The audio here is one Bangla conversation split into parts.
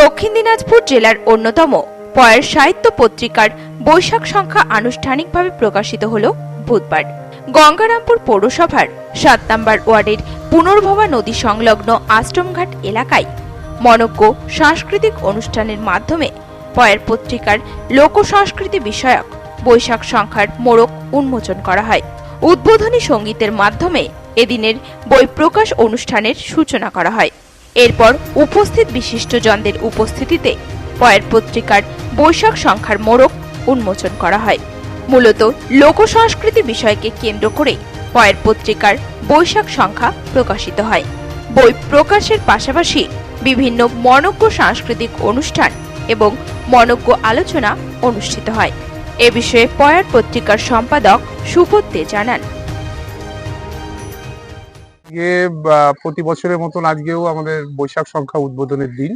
দক্ষিণ দিনাজপুর জেলার অন্যতম। পয়ের সাহিত্য পত্রিকার বৈশাখ সংখ্যা আনুষ্ঠানিকভাবে প্রকাশিত হল বুধবার। গঙ্গারামপুর পৌরসভার সাত নম্বর ওয়ার্ডের পুনর্ভবা নদী সংলগ্ন আশ্রমঘাট এলাকায় মনজ্ঞ সাংস্কৃতিক অনুষ্ঠানের মাধ্যমে পয়ের পত্রিকার লোক সংস্কৃতি বিষয়ক বৈশাখ সংখ্যার মোড়ক উন্মোচন করা হয়। উদ্বোধনী সঙ্গীতের মাধ্যমে এদিনের বই প্রকাশ অনুষ্ঠানের সূচনা করা হয়। এরপর উপস্থিত বিশিষ্টজনদের উপস্থিতিতে পয়ের পত্রিকার বৈশাখ সংখ্যার মোড়ক উন্মোচন করা হয়। মূলত লোক সংস্কৃতি বিষয়কে কেন্দ্র করে পয়ের পত্রিকার বৈশাখ সংখ্যা প্রকাশিত হয়। বই প্রকাশের পাশাপাশি বিভিন্ন মনজ্ঞ সাংস্কৃতিক অনুষ্ঠান এবং মনজ্ঞ আলোচনা অনুষ্ঠিত হয়। এ বিষয়ে পয়ার পত্রিকার সম্পাদক সুবোধ দে জানান। আজকে প্রতি বছরের মতন আজকেও আমাদের বৈশাখ সংখ্যা উদ্বোধনের দিন।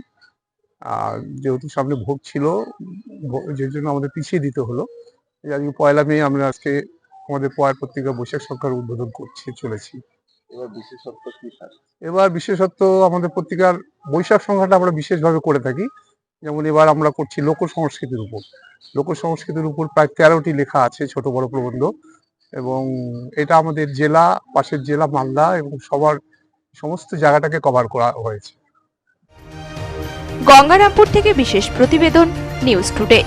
যেহেতু সামনে ভোগ ছিল যে জন্য আমাদের পিছিয়ে দিতে হলো আজকে পয়লা মে আমরা আজকে আমাদের পয়ার পত্রিকা বৈশাখ সংখ্যার উদ্বোধন করছি চলেছি। এবার বিশেষত্ব আমাদের পত্রিকার বৈশাখ সংখ্যাটা আমরা বিশেষভাবে করে থাকি। যেমন এবার আমরা করছি লোক সংস্কৃতির উপর। লোক সংস্কৃতির উপর প্রায় তেরোটি লেখা আছে ছোট বড় প্রবন্ধ। এবং এটা আমাদের জেলা, পাশের জেলা মালদা এবং সবার সমস্ত জায়গাটাকে কভার করা হয়েছে। গঙ্গারামপুর থেকে বিশেষ প্রতিবেদন নিউজ টুডে